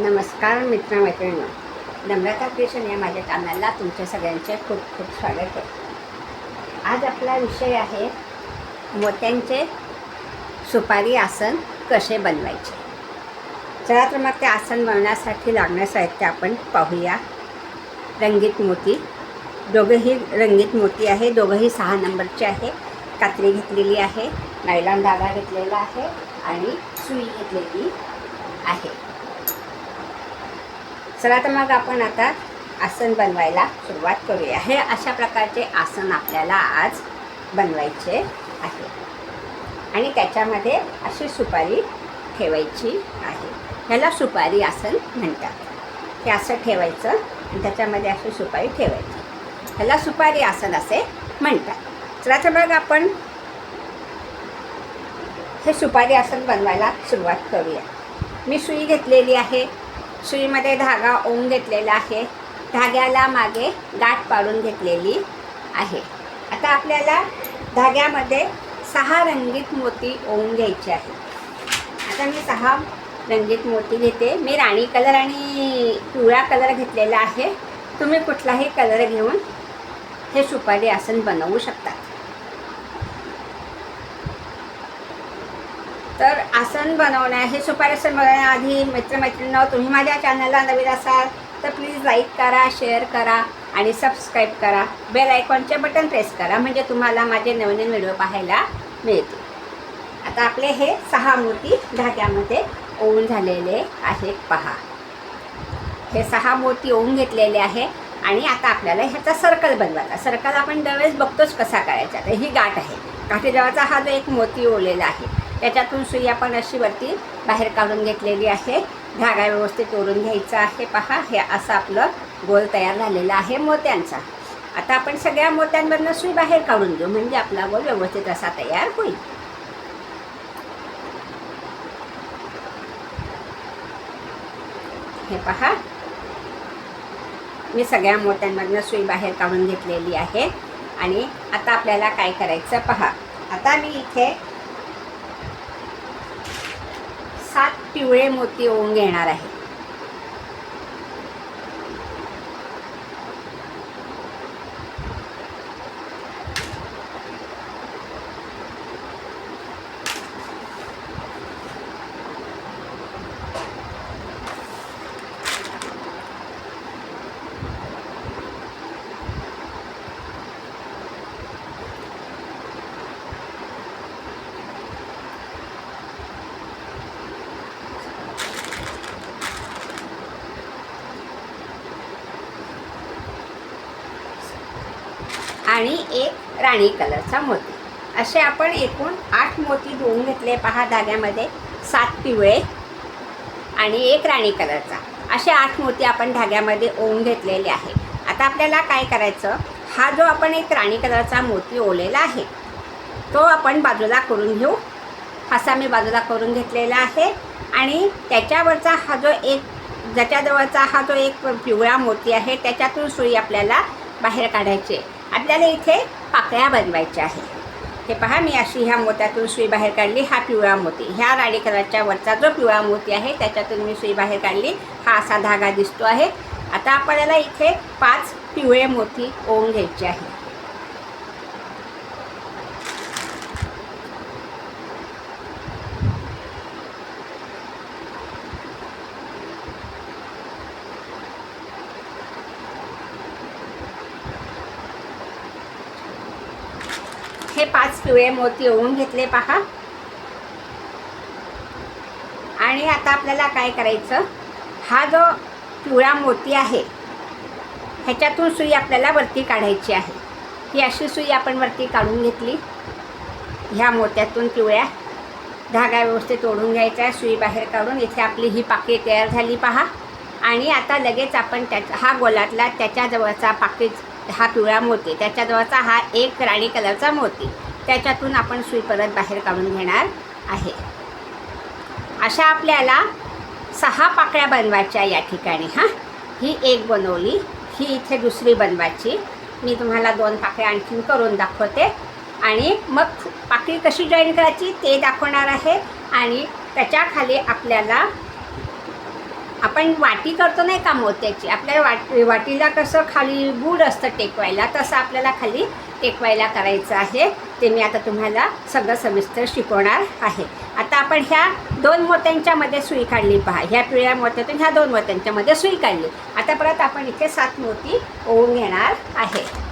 नमस्कार मित्रमैत्रिणी नम्रता क्रिशन या माझ्या चॅनलला तुमच्या सगळ्यांचे खूप खूप स्वागत आहे. आज आपला विषय आहे मोत्यांचे सुपारी आसन कसे बनवायचे? चला तर मग ते आसन बनवण्यासाठी लागण्या साहित्य आपण पाहूया. रंगीत मोती. दोघंही रंगीत मोती आहे दोघंही सहा नंबरचे आहे. कात्री घेतलेली आहे नायलॉन धागा घेतलेला आहे आणि सुई घेतलेली आहे. चला तर मग आपण आता आसन बनवायला सुरुवात करूया. हे अशा प्रकारचे आसन आपल्याला आज बनवायचे आहे. आणि त्याच्यामध्ये अशी सुपारी ठेवायची आहे. ह्याला सुपारी आसन म्हणतात. हे असं ठेवायचं आणि त्याच्यामध्ये अशी सुपारी ठेवायची. ह्याला सुपारी आसन असे म्हणतात. चला तर मग आपण हे सुपारी आसन बनवायला सुरुवात करूया. मी सुई घेतलेली आहे. सुईमध्ये धागा ओम घेतलेला आहे. धाग्याला मागे गाठ पाडून घेतलेली आहे. आता आपल्याला धाग्यामध्ये सहा रंगीत मोती ओवून घ्यायचे आहे आता मी सहा रंगीत मोती घेते. मी राणी कलर आणि पिवळा कलर घेतलेला आहे. तुम्ही कुठलाही कलर घेऊन हे सुपारी आसन बनवू शकता तर आसन बनवणं हे सुपारी आसन बनवण्याआधी मित्रमैत्रिणींना तुम्ही माझ्या चॅनलला नवीन असाल तर प्लीज लाईक करा शेअर करा आणि सबस्क्राईब करा. बेल आयकॉनचे बटन प्रेस करा म्हणजे तुम्हाला माझे नवनवीन व्हिडिओ पाहायला मिळतील. आता आपले हे सहा मोती धाग्यामध्ये ओवून झालेले आहेत. पहा. हे सहा मोती ओवून घेतलेले आहे आणि आता आपल्याला ह्याचा सर्कल बनवायचा. सर्कल आपण दरवेळेस बघतोच कसा करायचा. तर ही गाठ आहे. गाठीजवळचा हा जो एक मोती ओलेला आहे त्याच्यातून सुई आपण अशी वरती बाहेर काढून घेतलेली आहे. धागा व्यवस्थित ओरून घ्यायचा आहे. पहा हे असं आपलं गोल तयार झालेला आहे मोत्यांचा. आता आपण सगळ्या मोत्यांमधनं सुई बाहेर काढून घेऊ. म्हणजे आपला गोल व्यवस्थित असा तयार होईल. हे पहा. मी सगळ्या मोत्यांमधनं सुई बाहेर काढून घेतलेली आहे. आणि आता आपल्याला काय करायचं पहा. आता मी इथे सात पिवळे मोती ओवून घेणार आहे आणि एक राणी कलरचा मोती. असे आपण एकूण आठ मोती धुवून घेतले पहा धाग्यामध्ये. सात पिवळे आणि एक राणी कलरचा. असे आठ मोती आपण धाग्यामध्ये ओवून घेतलेले आहे. आता आपल्याला काय करायचं? हा जो आपण एक राणी कलरचा मोती ओलेला आहे तो आपण बाजूला करून घेऊ. असा मी बाजूला करून घेतलेला आहे आणि त्याच्यावरचा हा जो एक ज्याच्याजवळचा हा जो एक पिवळा मोती आहे त्याच्यातून सुई आपल्याला बाहेर काढायची आहे. आपल्याला इथे पाकळ्या बनवायच्या आहे हे पहा मी अशी ह्या मोत्यातून सुई बाहेर काढली हा पिवळा मोती. ह्या राणी कलरच्या वरचा जो पिवळा मोती आहे त्याच्यातून मी सुई बाहेर काढली. हा असा धागा दिसतो आहे. आता आपल्याला इथे पाच पिवळे मोती ओवून घ्यायचे आहे हे पाच पिवळे मोती ओवून घेतले पहा. आणि आता आपल्याला काय करायचं? हा जो पिवळा मोती आहे ह्याच्यातून सुई आपल्याला वरती काढायची आहे. ही अशी सुई आपण वरती काढून घेतली. ह्या मोत्यातून पिवळ्या धागा व्यवस्थित ओढून घ्यायचा सुई बाहेर काढून. इथे आपली ही पाकळी तयार झाली पहा. आणि आता लगेच आपण त्याचा हा गोलातला त्याच्याजवळचा पाकळी हा पिवळा मोती त्याच्याजवळचा हा एक राणी कलरचा मोती. त्याच्यातून आपण सुई परत बाहेर काढून घेणार आहे. अशा आपल्याला सहा पाकळ्या बनवायच्या या ठिकाणी हां. ही एक बनवली ही इथे दुसरी बनवायची. मी तुम्हाला दोन पाकळ्या आणखीन करून दाखवते. आणि मग पाकळी कशी जॉईन करायची ते दाखवणार आहे. आणि त्याच्याखाली आपल्याला आपण वाटी करतो नाही का मोत्याची? आपल्या वाट वाटीला कसं खाली बूड असतं टेकवायला तसं आपल्याला खाली टेकवायला करायचं आहे. ते मी आता तुम्हाला सगळं सविस्तर शिकवणार आहे. आता आपण ह्या दोन मोत्यांच्यामध्ये सुई काढली पहा. ह्या पिवळ्या मोत्यातून ह्या दोन मोत्यांच्यामध्ये सुई काढली. आता परत आपण इथे सात मोती ओवून घेणार आहे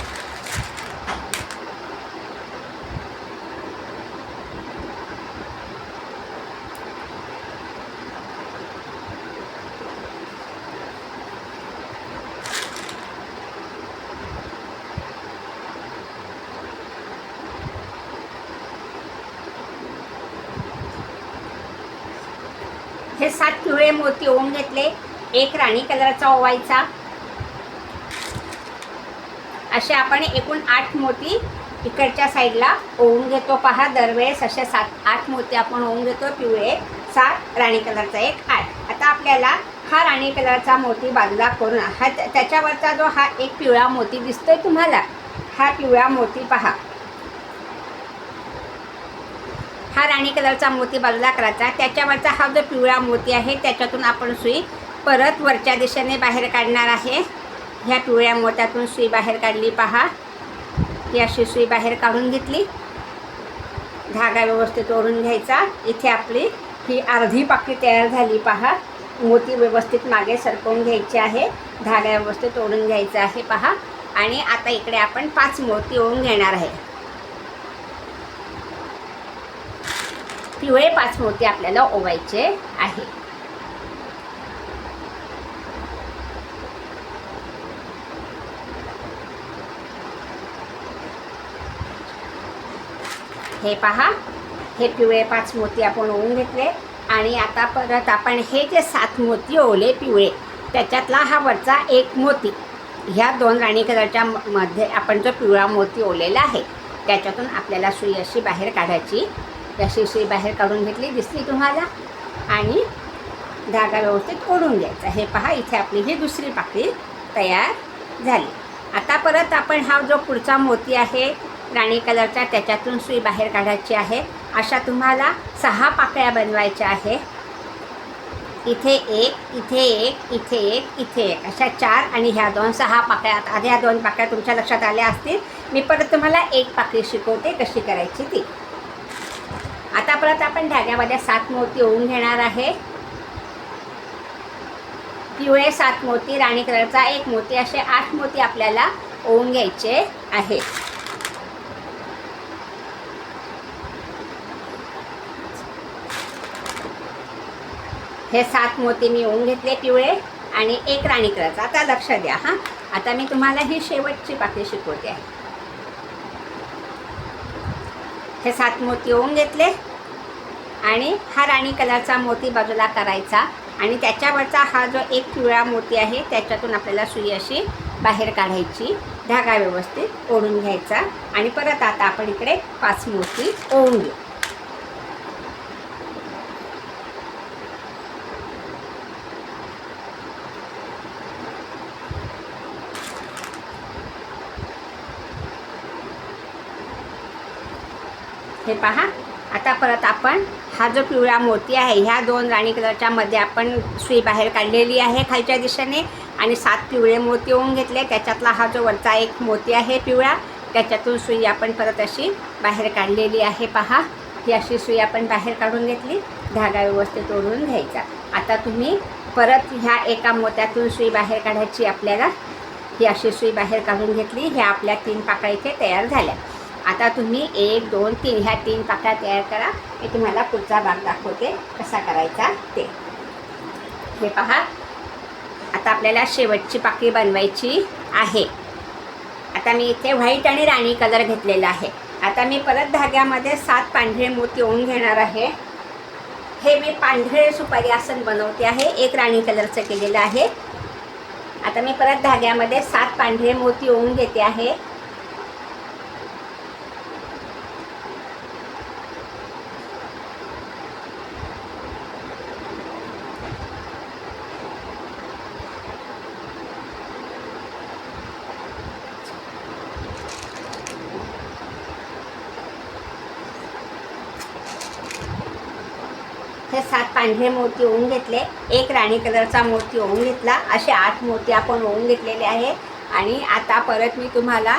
हे सात पिवळे मोती ओम घेतले. एक राणी कलरचा ओवायचा. असे आपण एकूण आठ मोती इकडच्या साईडला ओवून घेतो. पहा दरवेळेस असे सात आठ मोती आपण ओवून घेतो. पिवळे सात राणी कलरचा एक आठ. आता आपल्याला हा राणी कलरचा मोती बाजूला करून हा त्याच्यावरचा जो हा एक पिवळा मोती दिसतोय तुम्हाला हा पिवळा मोती पहा. हा राणी कलरचा मोती बाजूला करायचा त्याच्यावरचा हा जो पिवळा मोती आहे त्याच्यातून आपण सुई परत वरच्या दिशेने बाहेर काढणार आहे. ह्या पिवळ्या मोत्यातून सुई बाहेर काढली पहा. ही अशी सुई बाहेर काढून घेतली. धागा व्यवस्थित ओढून घ्यायचा. इथे आपली ही अर्धी पाकळी तयार झाली पहा. मोती व्यवस्थित मागे सरकवून घ्यायचे आहे. धागा व्यवस्थित ओढून घ्यायचा आहे पहा. आणि आता इकडे आपण पाच मोती ओढून घेणार आहे. पिवळे पाच मोती आपल्याला ओवायचे आहे. हे पहा हे पिवळे पाच मोती आपण ओवून घेतले. आणि आता परत आपण हे जे सात मोती ओवले पिवळे त्याच्यातला हा वरचा एक मोती ह्या दोन राणी कलरच्या म- मध्ये आपण जो पिवळा मोती ओवलेला आहे त्याच्यातून आपल्याला सुई अशी बाहेर काढायची. अशी सुई बाहेर काढून घेतली दिसली तुम्हाला. आणि धागा व्यवस्थित ओढून घ्यायचा. हे पहा इथे आपली ही दुसरी पाकळी तयार झाली. आता परत आपण हा जो पुढचा मोती आहे राणी कलरचा त्याच्यातून सुई बाहेर काढायची आहे. अशा तुम्हाला सहा पाकळ्या बनवायच्या आहे. इथे एक इथे एक इथे एक इथे एक. अशा चार आणि ह्या दोन सहा पाकळ्या. आता ह्या दोन पाकळ्या तुमच्या लक्षात आल्या असतील. मी परत तुम्हाला एक पाकळी शिकवते कशी करायची ती. आता परत आपण धाग्यामध्ये सात मोती होऊन घेणार आहे. पिवळे सात मोती राणी कलरचा एक मोती असे आठ मोती आपल्याला ओवून घ्यायचे आहेत. हे सात मोती मी ओवून घेतले पिवळे आणि एक राणी कलरचा. आता लक्ष द्या हां. आता मी तुम्हाला ही शेवटची पाकळी शिकवते. आहे हे सात मोती ओवून घेतले. आणि हा राणी कलरचा मोती बाजूला करायचा आणि त्याच्यावरचा हा जो एक पिवळा मोती आहे त्याच्यातून आपल्याला सुई अशी बाहेर काढायची. धागा व्यवस्थित ओढून घ्यायचा आणि परत आता आपण इकडे पाच मोती ओवून घेऊ. हे पहा आता परत आपण हा जो पिवळा मोती आहे ह्या दोन राणी कलरच्या मध्ये आपण सुई बाहेर काढलेली आहे खालच्या दिशेने आणि सात पिवळे मोती होऊन घेतले. त्याच्यातला हा जो वरचा एक मोती आहे पिवळा त्याच्यातून सुई आपण परत अशी बाहेर काढलेली आहे. पहा ही अशी सुई आपण बाहेर काढून घेतली. धागा व्यवस्थित ओढून घ्यायचा. आता तुम्ही परत ह्या एका मोत्यातून सुई बाहेर काढायची आपल्याला. ही अशी सुई बाहेर काढून घेतली. ह्या आपल्या तीन पाकळ्या इथे तयार झाल्या. आता तुम्ही एक दोन तीन ह्या तीन पाकळ्या तयार करा. मी तुम्हाला पुढचा भाग दाखवते कसा करायचा ते. हे पहा. आता आपल्याला शेवटची पाकळी बनवायची आहे. आता मी इथे व्हाईट आणि राणी कलर घेतलेला आहे. आता मी परत धाग्यामध्ये सात पांढरे मोती ओवून घेणार आहे. हे मी पांढरे सुपारी आसन बनवते आहे. एक राणी कलरचं केलेलं आहे. आता मी परत धाग्यामध्ये सात पांढरे मोती ओवून घेते आहे हे इथे सात पांढरे मोती ओवून घेतले. एक राणी कलरचा मोती ओवून घेतला. असे आठ मोती आपण ओवून घेतलेले आहे. आणि आता परत मी तुम्हाला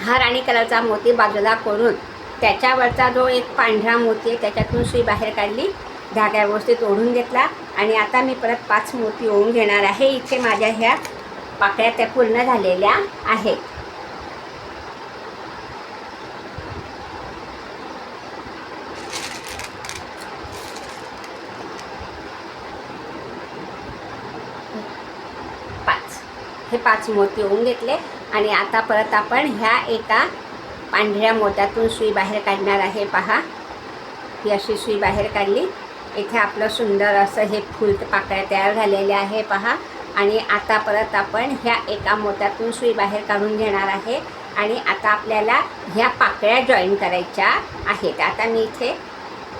हा राणी कलरचा मोती बाजूला करून त्याच्यावरचा जो एक पांढरा मोती आहे त्याच्यातून सुई बाहेर काढली धाग्या व्यवस्थित ओढून घेतला. आणि आता मी परत पाच मोती ओवून घेणार आहे. इथे माझ्या ह्या पाकळ्या त्या पूर्ण झालेल्या आहेत पाच हे पाच मोती होऊन घेतले आणि आता परत आपण ह्या एका पांढऱ्या मोत्यातून सुई बाहेर काढणार आहे. पहा ही अशी सुई बाहेर काढली. इथे आपलं सुंदर असं हे फुल पाकळ्या तयार झालेले आहे. पहा आणि आता परत आपण ह्या एका मोत्यातून सुई बाहेर काढून घेणार आहे. आणि आता आपल्याला ह्या पाकळ्या जॉईन करायच्या आहेत. आता मी इथे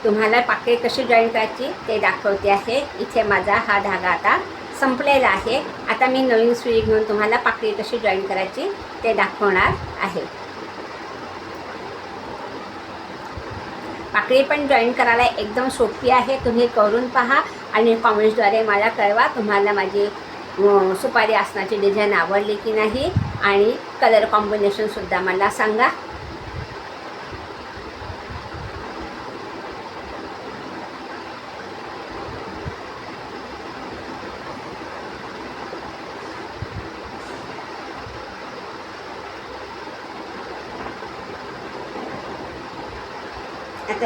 तुम्हाला पाकळी कशी जॉईन करायची ते दाखवते आहे. इथे माझा हा धागा आता संपलेला आहे. आता मी नवीन सुई घेऊन तुम्हाला पाकळी कशी जॉईन करायची ते दाखवणार आहे. पाकळी पण जॉईन करायला एकदम सोपी आहे. तुम्ही करून पहा आणि कॉमेंट्सद्वारे मला कळवा तुम्हाला माझी सुपारी आसनाची डिझाईन आवडली की नाही. आणि कलर कॉम्बिनेशनसुद्धा मला सांगा.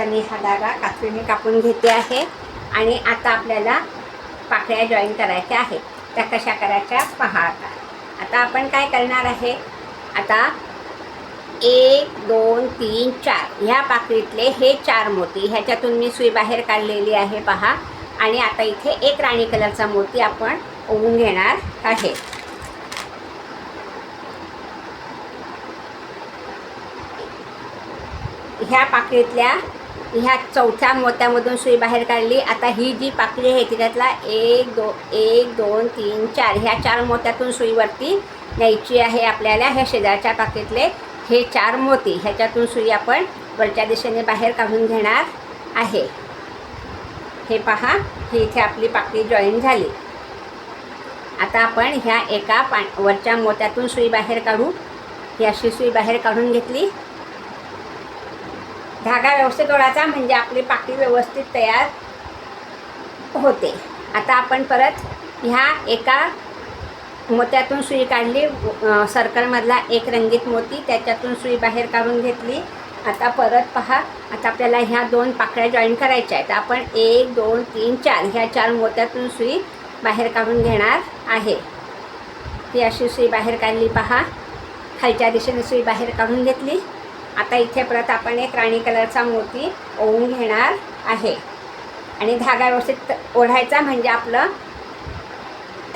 आता मी हा धागा कात्रीने कापून घेते आहे आणि आता आपल्याला पाकळ्या जॉईन करायच्या आहेत. त्या कशा करायच्या? पहा आता. आता आपण काय करणार आहे? आता एक दोन तीन चार. ह्या पाकळीतले हे चार मोती. ह्याच्यातून मी सुई बाहेर काढलेली आहे पहा. आणि आता इथे एक राणी कलरचा मोती आपण ओवून घेणार आहे. ह्या पाकळीतल्या ह्या चौथ्या मोत्यामधून सुई बाहेर काढली. आता ही जी पाकळी आहे त्याच्यातला एक दो एक दोन तीन चार ह्या चार मोत्यातून सुईवरती न्यायची आहे आपल्याला ह्या शेजारच्या पाकळीतले. हे चार मोती ह्याच्यातून सुई आपण वरच्या दिशेने बाहेर काढून घेणार आहे. हे पहा ही इथे आपली पाकळी जॉईन झाली. आता आपण ह्या एका पा वरच्या मोत्यातून सुई बाहेर काढू. ही अशी सुई बाहेर काढून घेतली. धागा व्यवस्थित ओढायचा म्हणजे आपली पाकळी व्यवस्थित तयार होते. आता आपण परत ह्या एका मोत्यातून सुई काढली. सर्कलमधला एक रंगीत मोती त्याच्यातून सुई बाहेर काढून घेतली. आता परत पहा आता आपल्याला ह्या दोन पाकळ्या जॉईन करायच्या आहेत. आपण एक दोन तीन चार ह्या चार मोत्यातून सुई बाहेर काढून घेणार आहे. ती अशी सुई बाहेर काढली पहा. खालच्या दिशेने सुई बाहेर काढून घेतली. आता इथे परत आपण एक राणी कलरचा मोती ओवून घेणार आहे. आणि धागा व्यवस्थित ओढायचा म्हणजे आपलं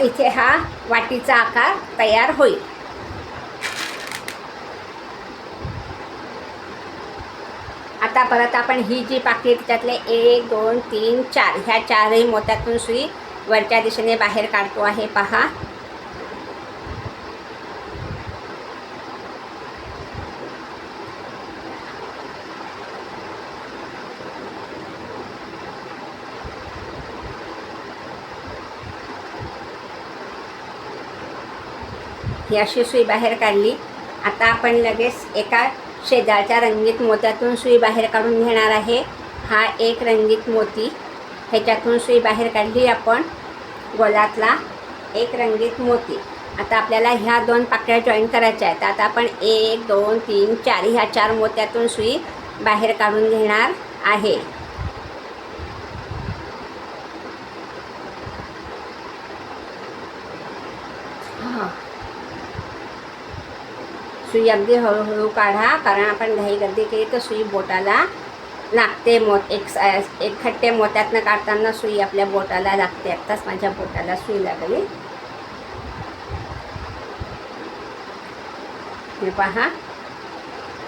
इथे हा वाटीचा आकार तयार होईल. आता परत आपण ही जी पाकळी त्याच्यातले एक दोन तीन चार ह्या चारही मोत्यातून सुई वरच्या दिशेने बाहेर काढतो आहे. पहा. ही अशी सुई बाहेर काढली. आता आपण लगेच एका शेजारच्या रंगीत मोत्यातून सुई बाहेर काढून घेणार आहे. हा एक रंगीत मोती. ह्याच्यातून सुई बाहेर काढली आपण. गोलातला एक रंगीत मोती. आता आपल्याला ह्या दोन पाकळ्या जॉईन करायच्या आहेत. आता आपण एक दोन तीन चार ह्या चार मोत्यातून सुई बाहेर काढून घेणार आहे. हां. सुई अगदी हळूहळू काढा कारण आपण घाई गर्दी केली तर सुई बोटाला लागते. मोत एक स- एक खट्टे मोत्यातनं काढताना सुई आपल्या बोटाला लागते. आत्ताच माझ्या बोटाला सुई लागली. हे पहा.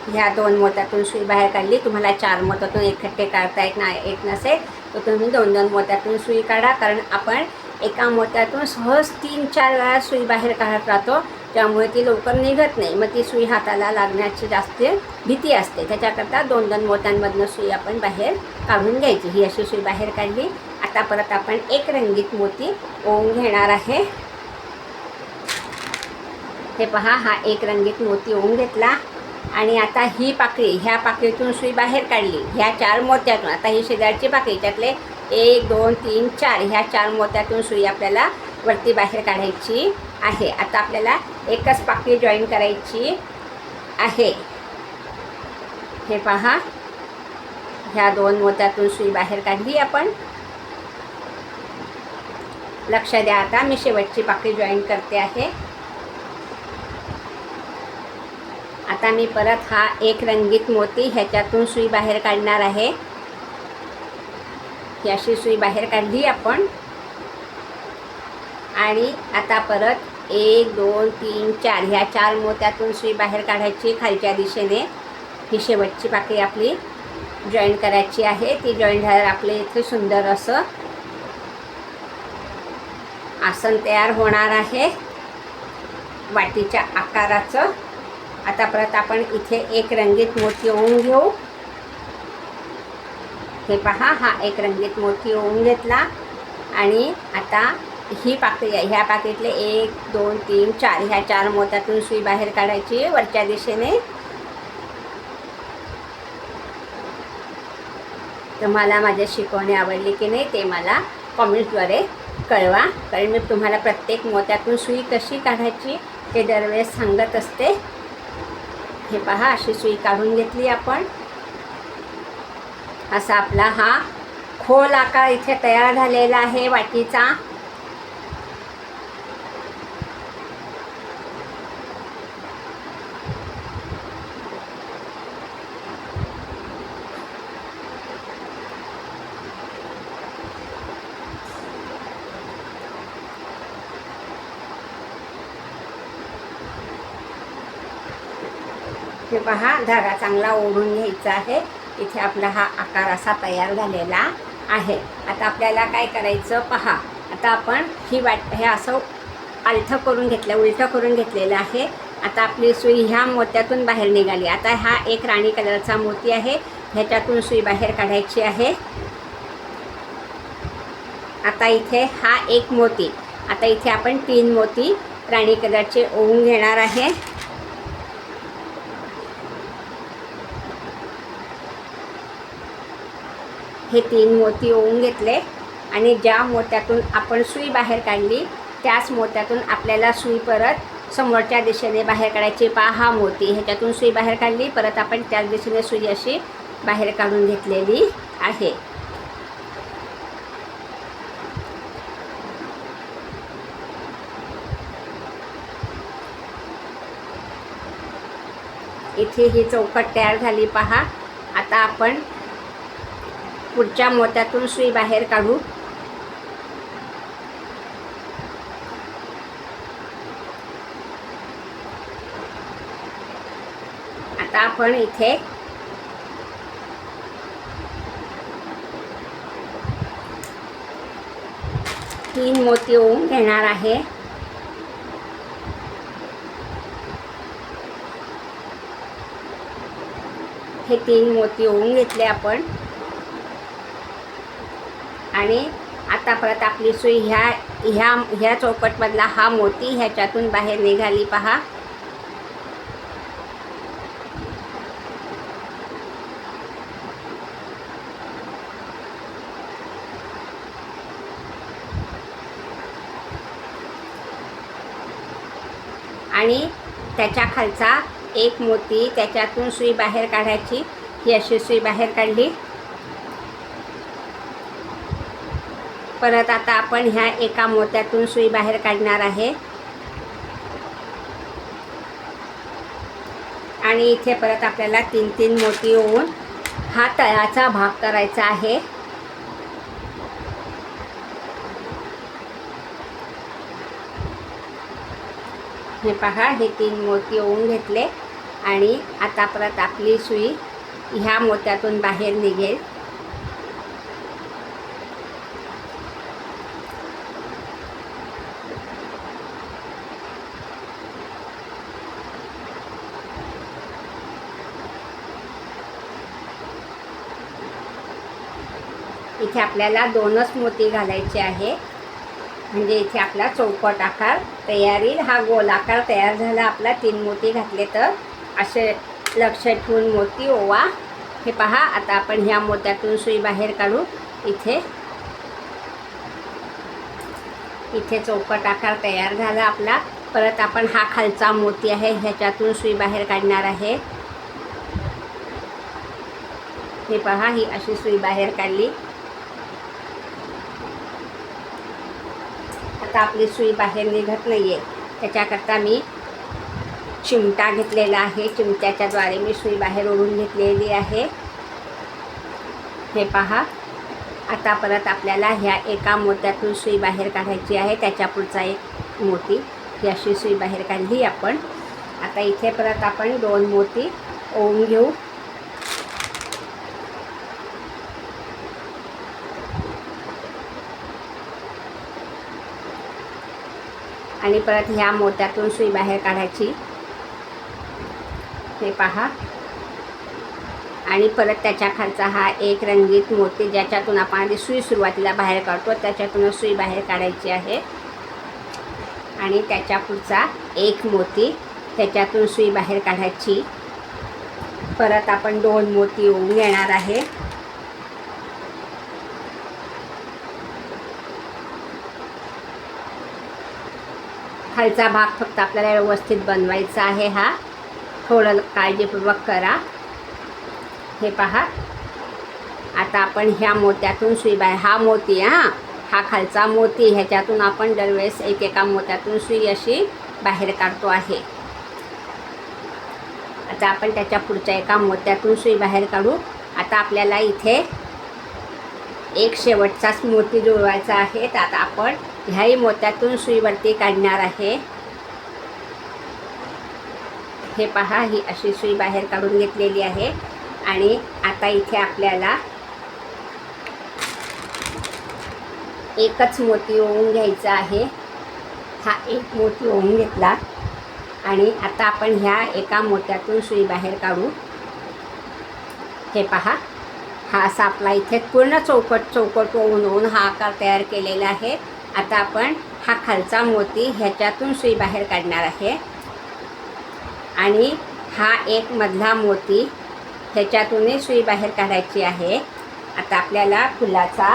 ह्या दोन मोत्यातून सुई बाहेर काढली. तुम्हाला चार मोत्यातून एक खट्टे काढता येत ना एक नसेल तर तुम्ही दोन दोन मोत्यातून सुई काढा. कारण आपण एका मोत्यातून सहज तीन चार वेळा सुई बाहेर काढत राहतो. त्यामुळे ती लवकर निघत नाही. मग ती सुई हाताला लागण्याची जास्त भीती असते. त्याच्याकरता दोन दोन मोत्यांमधनं सुई आपण बाहेर काढून घ्यायची. ही अशी सुई बाहेर काढली. आता परत आपण एक रंगीत मोती ओवून घेणार आहे. हे पहा हा एक रंगीत मोती ओवून घेतला. आणि आता ही पाकळी ह्या पाकळीतून सुई बाहेर काढली. ह्या चार मोत्यातून आता ही शेजारची पाकळी त्यातले एक दोन तीन चार ह्या चार मोत्यातून सुई आपल्याला वरती बाहेर काढायची आहे. आता आपल्याला एकच पाकळी जॉईन करायची आहे. हे पहा. ह्या दोन मोत्यातून सुई बाहेर काढली आपण. लक्ष द्या आता मी शेवटची पाकळी जॉईन करते आहे. आता मी परत हा एक रंगीत मोती ह्याच्यातून सुई बाहेर काढणार आहे. ही अशी सुई बाहेर काढली आपण. आणि आता परत एक दोन तीन चार. ह्या चार मोत्यातून सुई बाहेर काढायची खालच्या दिशेने. ही शेवटची पाकळी आपली जॉईन करायची आहे. ती जॉईन झाल्यावर आपले इथे सुंदर असं आसन तयार होणार आहे. वाटीच्या आकाराचं. आता परत आपण इथे एक रंगीत मोती ओवून घेऊ. हे पहा हा एक रंगीत मोती ओवून घेतला. आणि आता ही पाकळी आहे. ह्या पाकळीतले एक दोन तीन चार. ह्या चार मोत्यातून सुई बाहेर काढायची वरच्या दिशेने. तुम्हाला माझ्या शिकवणी आवडली की नाही ते मला कॉमेंटद्वारे कळवा. कारण मी तुम्हाला प्रत्येक मोत्यातून सुई कशी काढायची ते दरवेळेस सांगत असते. हे पहा अशी सुई काढून घेतली आपण. असा आपला हा खोल आकार इथे तयार झालेला आहे वाटीचा. इथे पहा धागा चांगला ओढून घ्यायचा आहे. इथे आपला हा आकार असा तयार झालेला आहे. आता आपल्याला काय करायचं पहा. आता आपण ही वाट हे असं आलथं करून घेतलं उलटं करून घेतलेलं आहे. आता आपली सुई ह्या मोत्यातून बाहेर निघाली. आता हा एक राणी कलरचा मोती आहे. ह्याच्यातून सुई बाहेर काढायची आहे. आता इथे हा एक मोती. आता इथे आपण तीन मोती राणी कलरचे ओवून घेणार आहे. हे तीन मोती ओवून घेतले आणि ज्या मोत्यातून आपण सुई बाहेर काढली त्याच मोत्यातून आपल्याला सुई परत समोरच्या दिशेने बाहेर काढायची. पहा हा मोती ह्याच्यातून सुई बाहेर काढली परत आपण त्याच दिशेने सुई अशी बाहेर काढून घेतलेली आहे. इथे ही चौकट तयार झाली पहा. आता आपण पुढच्या मोत्यातून सुई बाहेर काढू. आता आपण इथे तीन मोती ओवून घेणार आहे. हे तीन मोती ओवून घेतले आपण. आणि आता परत आपली सुई ह्या ह्या ह्या चौकटमधला हा मोती ह्याच्यातून बाहेर निघाली पहा. आणि त्याच्या खालचा एक मोती त्याच्यातून सुई बाहेर काढायची. ही अशी सुई बाहेर काढली. परत आता आपण ह्या एका मोत्यातून सुई बाहेर काढणार आहे. आणि इथे परत आपल्याला तीन तीन मोती होऊन हा तळाचा भाग करायचा आहे. हे पहा हे तीन मोती होऊन घेतले आणि आता परत आपली सुई ह्या मोत्यातून बाहेर निघेल. इथे आपल्याला दोनच मोती घालायचे आहे. म्हणजे इथे आपला चौकट आकार तयार येईल हा गोल आकार तयार झाला. आपला तीन मोती घातले तर असे लक्ष ठेवून मोती ओवा. हे पहा आता आपण ह्या मोत्यातून सुई बाहेर काढू. इथे. इथे चौकट आकार तयार झाला आपला. परत आपण हा खालचा मोती आहे ह्याच्यातून सुई बाहेर काढणार आहे. हे पहा ही अशी सुई बाहेर काढली. आता आपली सुई बाहेर निघत नाही आहे त्याच्याकरता मी चिमटा घेतलेला आहे. चिमट्याच्याद्वारे मी सुई बाहेर ओढून घेतलेली आहे. हे पहा. आता परत आपल्याला ह्या एका मोत्यातून सुई बाहेर काढायची आहे. त्याच्या पुढचा एक मोती. ही अशी सुई बाहेर काढली आपण. आता इथे परत आपण दोन मोती ओवून घेऊ. आणि परत ह्या मोत्यातून सुई बाहेर काढायची. हे पहा. आणि परत त्याच्या खालचा हा एक रंगीत मोती ज्याच्यातून आपण आधी सुई सुरुवातीला बाहेर काढतो त्याच्यातून सुई बाहेर काढायची आहे. आणि त्याच्या पुढचा एक मोती त्याच्यातून सुई बाहेर काढायची. परत आपण दोन मोती ओवून घेणार आहे. खालचा भाग फक्त आपल्याला व्यवस्थित बनवायचा आहे हा. थोडं काळजीपूर्वक करा. हे पहा. आता आपण ह्या मोत्यातून सुई बाहेर हा मोती हां. हा खालचा मोती ह्याच्यातून आपण दरवेळेस एक एका मोत्यातून सुई अशी बाहेर काढतो आहे. आता आपण त्याच्या पुढच्या एका मोत्यातून सुई बाहेर काढू. आता आपल्याला इथे एक शेवटचाच मोती जुळवायचा आहे. तर आता आपण ह्याही मोत्यातून सुईवरती काढणार आहे. हे पहा ही अशी सुई बाहेर काढून घेतलेली आहे. आणि आता इथे आपल्याला एकच मोती ओवून घ्यायचा आहे. हा एक मोती ओवून घेतला. आणि आता आपण ह्या एका मोत्यातून सुई बाहेर काढू. हे पहा हा असा आपला इथे पूर्ण चौकट चौकट ओवून ओवून हा आकार तयार केलेला आहे. आता आपण हा खालचा मोती ह्याच्यातून सुई बाहेर काढणार आहे. आणि हा एक मधला मोती ह्याच्यातूनही सुई बाहेर काढायची आहे. आता आपल्याला फुलाचा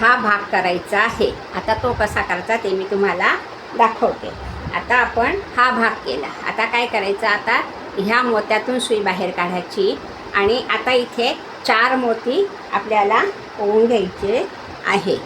हा भाग करायचा आहे. आता तो कसा करायचा ते मी तुम्हाला दाखवते. आता आपण हा भाग केला. आता काय करायचं? आता ह्या मोत्यातून सुई बाहेर काढायची. आणि आता इथे चार मोती आपल्याला ओवून घ्यायचे आहे.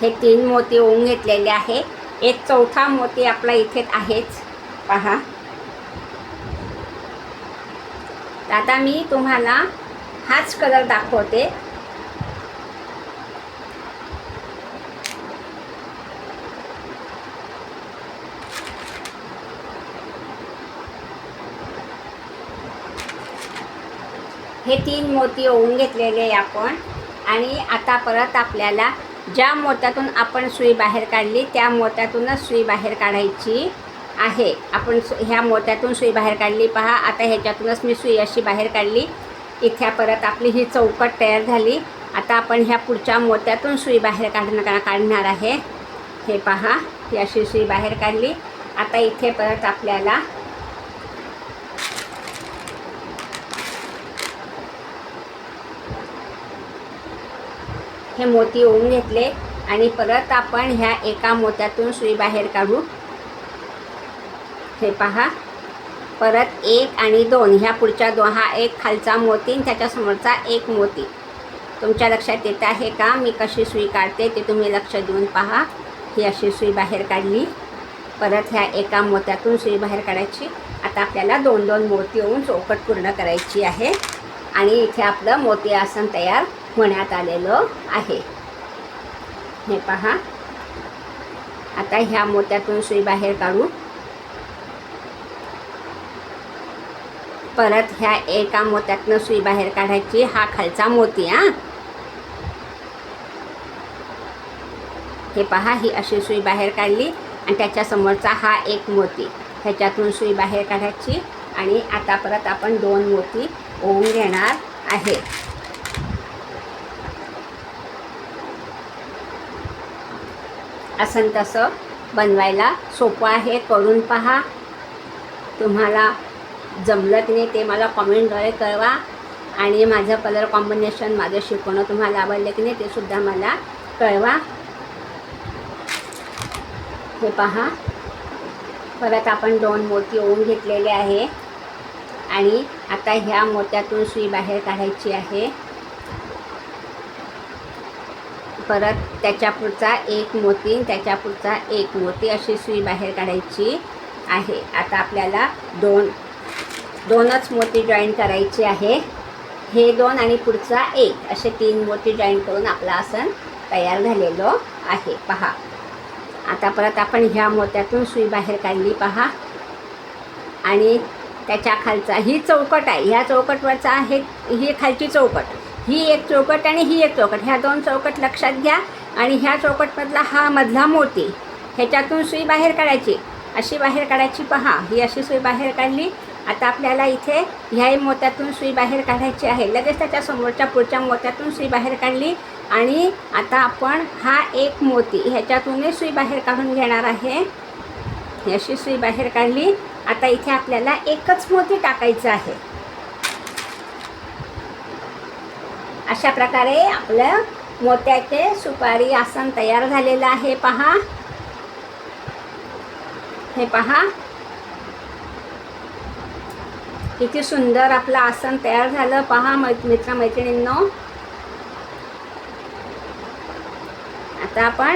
हे तीन मोती ओवून घेतलेले आहे. एक चौथा मोती आपला इथे आहेच. पहा. आता मी तुम्हाला हाच कलर दाखवते. हे तीन मोती ओवून घेतलेले आहे आपण. आणि आता परत आपल्याला ज्या मोत्यातून आपण सुई बाहेर काढली त्या मोत्यातूनच सुई बाहेर काढायची आहे. आपण सु ह्या मोत्यातून सुई बाहेर काढली पहा आता ह्याच्यातूनच मी सुई अशी बाहेर काढली. इथे परत आपली ही चौकट तयार झाली. आता आपण ह्या पुढच्या मोत्यातून सुई बाहेर काढणं काढणार आहे. हे पहा ही अशी सुई बाहेर काढली. आता इथे परत आपल्याला हे मोती ओवून घेतले आणि परत आपण ह्या एका मोत्यातून सुई बाहेर काढू. हे पहा. परत एक आणि दोन. ह्या पुढच्या दोन. हा एक खालचा मोती आणि त्याच्यासमोरचा एक मोती. तुमच्या लक्षात येत आहे का? मी कशी सुई काढते ते तुम्ही लक्ष देऊन पहा. ही अशी सुई बाहेर काढली. परत ह्या एका मोत्यातून सुई बाहेर काढायची. आता आपल्याला दोन दोन मोती होऊन चौकट पूर्ण करायची आहे. आणि इथे आपलं मोती आसन तयार म्हणण्यात आलेलं आहे. हे पहा. आता ह्या मोत्यातून सुई बाहेर काढू. परत ह्या एका मोत्यातनं सुई बाहेर काढायची. हा खालचा मोती हा. हे पहा ही अशी सुई बाहेर काढली आणि त्याच्यासमोरचा हा एक मोती. ह्याच्यातून सुई बाहेर काढायची आणि आता परत आपण दोन मोती ओवून घेणार आहे. असं तसं बनवायला सोपं आहे. करून पहा. तुम्हाला जमलं की नाही ते मला कॉमेंटद्वारे कळवा. आणि माझं कलर कॉम्बिनेशन माझं शिकवणं तुम्हाला आवडलं की नाही ते सुद्धा मला कळवा. हे पहा. परत आपण दोन मोती ओवून घेतलेले आहे. आणि आता ह्या मोत्यातून सुई बाहेर काढायची आहे. परत त्याच्या पुढचा एक मोती आणि त्याच्या पुढचा एक मोती अशी सुई बाहेर काढायची आहे. आता आपल्याला दोन दोनच मोती जॉईन करायची आहे. हे दोन आणि पुढचा एक असे तीन मोती जॉईन करून आपला आसन तयार झालेलो आहे. पहा. आता परत आपण ह्या मोत्यातून सुई बाहेर काढली पहा. आणि त्याच्या खालचा ही चौकट आहे. ह्या चौकटवरचा आहे ही खालची चौकट. ही एक चौकट आणि ही एक चौकट. ह्या दोन चौकट लक्षात घ्या आणि ह्या चौकटमधला हा मधला मोती ह्याच्यातून सुई बाहेर काढायची. अशी बाहेर काढायची पहा. ही अशी सुई बाहेर काढली. आता आपल्याला इथे ह्याही मोत्यातून सुई बाहेर काढायची आहे. लगेच त्याच्या समोरच्या पुढच्या मोत्यातून सुई बाहेर काढली आणि आता आपण हा एक मोती ह्याच्यातूनही सुई बाहेर काढून घेणार आहे. अशी सुई बाहेर काढली. आता इथे आपल्याला एकच मोती टाकायचं आहे. अशा प्रकारे आपलं मोत्याचे सुपारी आसन तयार झालेलं आहे. पहा. हे पहा. किती सुंदर आपलं आसन तयार झालं. पहा मित्र मित्रमैत्रिणींनो. आता आपण